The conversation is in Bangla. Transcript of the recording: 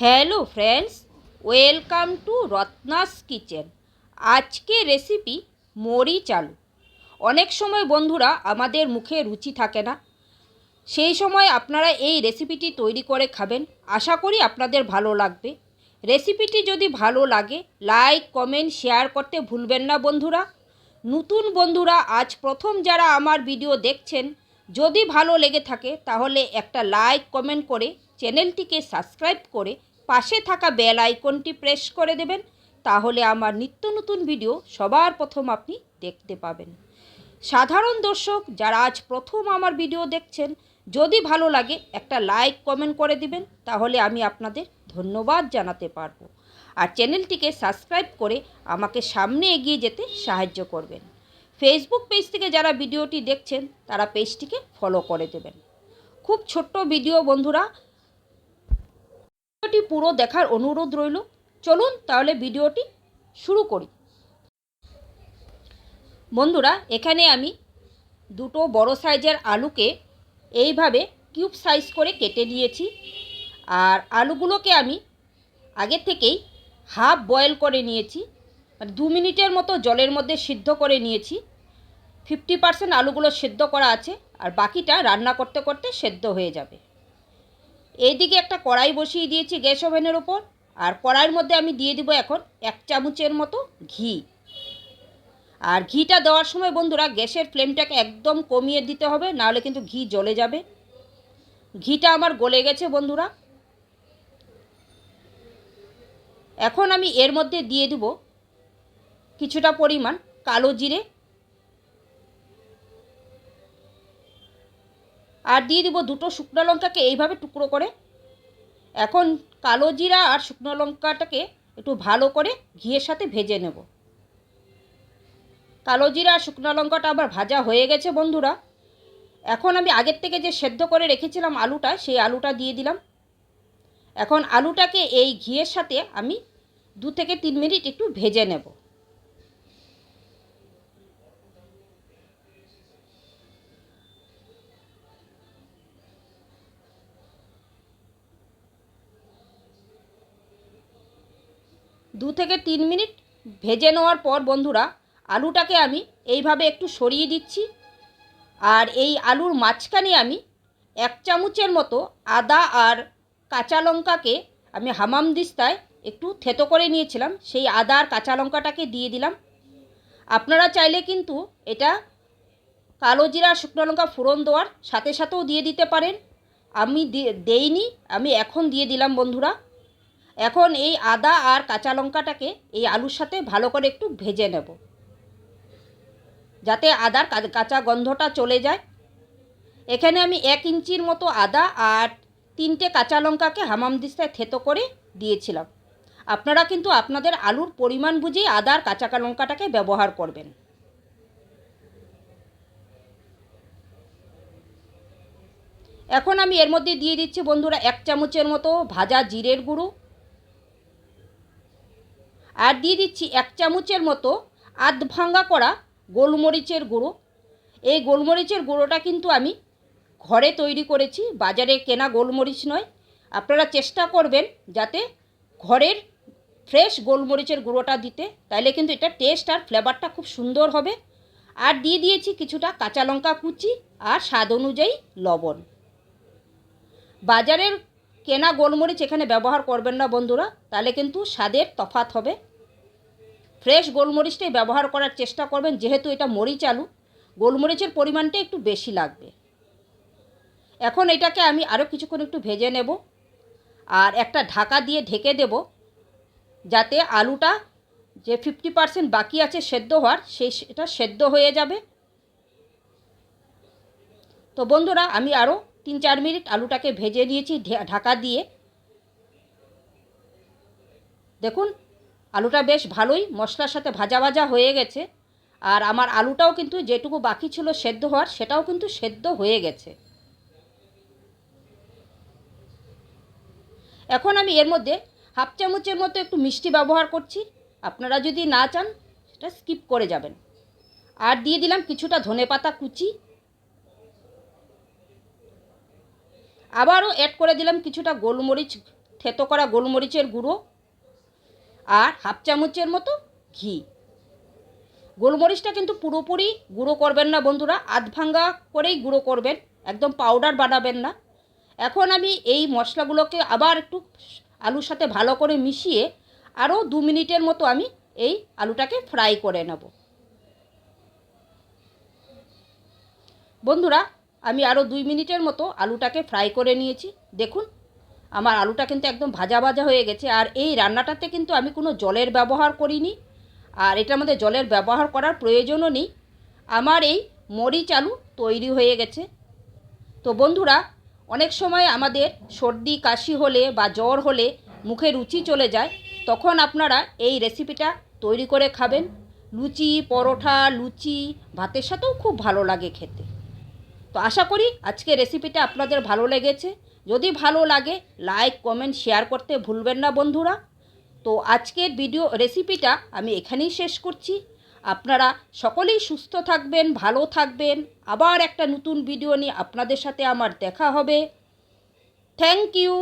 Hello friends, welcome to Ratna's kitchen. আজকে রেসিপি মরিচ আলু অনেক সময় বন্ধুরা আমাদের মুখে রুচি থাকে না। সেই সময় আপনারা এই রেসিপিটি তৈরি করে খাবেন। আশা করি আপনাদের ভালো লাগবে। রেসিপিটি যদি ভালো লাগে, লাইক, কমেন্ট, শেয়ার করতে ভুলবেন না বন্ধুরা। নতুন বন্ধুরা, আজ প্রথম যারা আমার ভিডিও দেখছেন, যদি ভালো লেগে থাকে, তাহলে একটা লাইক, কমেন্ট করে চ্যানেলটিকে সাবস্ক্রাইব করে পাশে থাকা বেল আইকনটি প্রেস করে দেবেন, তাহলে আমার নিত্য নতুন ভিডিও সবার প্রথম আপনি দেখতে পাবেন। সাধারণ দর্শক যারা আজ প্রথম আমার ভিডিও দেখছেন, যদি ভালো লাগে একটা লাইক কমেন্ট করে দিবেন, তাহলে আমি আপনাদের ধন্যবাদ জানাতে পারব। আর চ্যানেলটিকে সাবস্ক্রাইব করে আমাকে সামনে এগিয়ে যেতে সাহায্য করবেন। ফেসবুক পেজ থেকে যারা ভিডিওটি দেখছেন, তারা পেজটিকে ফলো করে দেবেন। খুব ছোট্ট ভিডিও বন্ধুরা ভিডিওটি পুরো দেখার অনুরোধ রইল। চলুন তাহলে ভিডিওটি শুরু করি। বন্ধুরা, এখানে আমি দুটো বড় সাইজের আলুকে এইভাবে কিউব সাইজ করে কেটে নিয়েছি। আর আলুগুলোকে আমি আগে থেকেই হাফ বয়েল করে নিয়েছি। মানে দু মিনিটের মতো জলের মধ্যে সিদ্ধ করে নিয়েছি। ফিফটি পার্সেন্ট আলুগুলো সেদ্ধ করা আছে। আর বাকিটা রান্না করতে করতে সেদ্ধ হয়ে যাবে। এইদিকে একটা কড়াই বসিয়ে দিয়েছি গ্যাস ওভেনের ওপর, আর কড়াইয়ের মধ্যে আমি দিয়ে দিব এখন এক চামচের মতো ঘি। আর ঘিটা দেওয়ার সময় বন্ধুরা, গ্যাসের ফ্লেমটাকে একদম কমিয়ে দিতে হবে, নাহলে কিন্তু ঘি জ্বলে যাবে। ঘিটা আমার গলে গেছে বন্ধুরা। এখন আমি এর মধ্যে দিয়ে দিব কিছুটা পরিমাণ কালো জিরে আর দিয়ে দিব দুটো শুকনো লঙ্কাকে এইভাবে টুকরো করে। এখন কালো জিরা আর শুকনো লঙ্কাটাকে একটু ভালো করে ঘিয়ের সাথে ভেজে নেব। কালো জিরা আর শুকনো লঙ্কাটা আবার ভাজা হয়ে গেছে বন্ধুরা। এখন আমি আগের থেকে যে সেদ্ধ করে রেখেছিলাম আলুটা, সেই আলুটা দিয়ে দিলাম। এখন আলুটাকে এই ঘিয়ের সাথে আমি দু থেকে তিন মিনিট একটু ভেজে নেব। দু থেকে তিন মিনিট ভেজে নেওয়ার পর বন্ধুরা, আলুটাকে আমি এইভাবে একটু সরিয়ে দিচ্ছি। আর এই আলুর মাঝখানে আমি এক চামচের মতো আদা আর কাঁচা লঙ্কাকে আমি হামাম দিস্তায় একটু থেতো করে নিয়েছিলাম। সেই আদা আর কাঁচা লঙ্কাটাকে দিয়ে দিলাম। আপনারা চাইলে কিন্তু এটা কালো জিরা, শুকনো লঙ্কা ফোড়ন দেওয়ার সাথে সাথেও দিয়ে দিতে পারেন। আমি দেইনি, আমি এখন দিয়ে দিলাম বন্ধুরা। এখন এই আদা আর কাঁচা লঙ্কাটাকে এই আলুর সাথে ভালো করে একটু ভেজে নেব। যাতে আদার কাঁচা গন্ধটা চলে যায়। এখানে আমি এক ইঞ্চির মতো আদা আর তিনটে কাঁচা লঙ্কাকে হামাম দিস্তায় থেতো করে দিয়েছিলাম। আপনারা কিন্তু আপনাদের আলুর পরিমাণ বুঝেই আদা আর কাঁচা লঙ্কাটাকে ব্যবহার করবেন। এখন আমি এর মধ্যে দিয়ে দিচ্ছি বন্ধুরা এক চামচের মতো ভাজা জিরের গুঁড়ো। আর দিয়ে দিচ্ছি এক চামচের মতো আধ ভাঙ্গা করা গোলমরিচের গুঁড়ো। এই গোলমরিচের গুঁড়োটা কিন্তু আমি ঘরে তৈরি করেছি, বাজারে কেনা গোলমরিচ নয়। আপনারা চেষ্টা করবেন যাতে ঘরের ফ্রেশ গোলমরিচের গুঁড়োটা দিতে, তাইলে কিন্তু এটা টেস্ট আর ফ্লেভারটা খুব সুন্দর হবে। আর দিয়ে দিয়েছি কিছুটা কাঁচা লঙ্কা কুচি আর স্বাদ অনুযায়ী লবণ। বাজারের কেনা গোলমরিচ এখানে ব্যবহার করবেন না বন্ধুরা, তাহলে কিন্তু স্বাদের তফাত হবে। ফ্রেশ গোলমরিচটাই ব্যবহার করার চেষ্টা করবেন, যেহেতু এটা মরিচ আলু, গোলমরিচের পরিমাণটা একটু বেশি লাগবে। এখন এটাকে আমি আরও কিছুক্ষণ একটু ভেজে নেব, আর একটা ঢাকা দিয়ে ঢেকে দেব, যাতে আলুটা যে ফিফটি পারসেন্ট বাকি আছে সেদ্ধ হওয়ার, সেই সেটা সেদ্ধ হয়ে যাবে। তো বন্ধুরা, আমি আরও তিন চার মিনিট আলুটাকে ভেজে নিয়েছি ঢাকা দিয়ে। দেখুন, আলুটা বেশ ভালোই মশলার সাথে ভাজা ভাজা হয়ে গেছে। আর আমার আলুটাও কিন্তু যেটুকু বাকি ছিল সেদ্ধ হওয়ার, সেটাও কিন্তু সেদ্ধ হয়ে গেছে। এখন আমি এর মধ্যে হাফ চামচের মতো একটু মিষ্টি ব্যবহার করছি। আপনারা যদি না চান, সেটা স্কিপ করে যাবেন। আর দিয়ে দিলাম কিছুটা ধনে পাতা কুচি। আবারও অ্যাড করে দিলাম কিছুটা গোলমরিচ, থেতো করা গোলমরিচের গুঁড়ো আর হাফ চামচের মতো ঘি। গোলমরিচটা কিন্তু পুরোপুরি গুঁড়ো করবেন না বন্ধুরা আধ ভাঙ্গা করেই গুঁড়ো করবেন, একদম পাউডার বানাবেন না। এখন আমি এই মশলাগুলোকে আবার একটু আলুর সাথে ভালো করে মিশিয়ে আরও দু মিনিটের মতো আমি এই আলুটাকে ফ্রাই করে নেব। বন্ধুরা আমি আরও দুই মিনিটের মতো আলুটাকে ফ্রাই করে নিয়েছি। দেখুন, আমার আলুটা কিন্তু একদম ভাজা ভাজা হয়ে গেছে। আর এই রান্নাটাতে কিন্তু আমি কোনো জলের ব্যবহার করিনি। আর এটার মধ্যে জলের ব্যবহার করার প্রয়োজনও নেই। আমার এই মরিচ আলু তৈরি হয়ে গেছে। তো বন্ধুরা, অনেক সময় আমাদের সর্দি, কাশি হলে বা জ্বর হলে মুখে রুচি চলে যায়, তখন আপনারা এই রেসিপিটা তৈরি করে খাবেন। লুচি, পরোটা, লুচি, ভাতের সাথেও খুব ভালো লাগে খেতে। তো আশা করি আজকে রেসিপিটা আপনাদের ভালো লেগেছে। যদি ভালো লাগে লাইক কমেন্ট শেয়ার করতে ভুলবেন না বন্ধুরা। তো আজকের ভিডিও রেসিপিটা আমি এখানেই শেষ করছি। আপনারা সকলেই সুস্থ থাকবেন, ভালো থাকবেন। আবার একটা নতুন ভিডিও নিয়ে আপনাদের সাথে আমার দেখা হবে। Thank you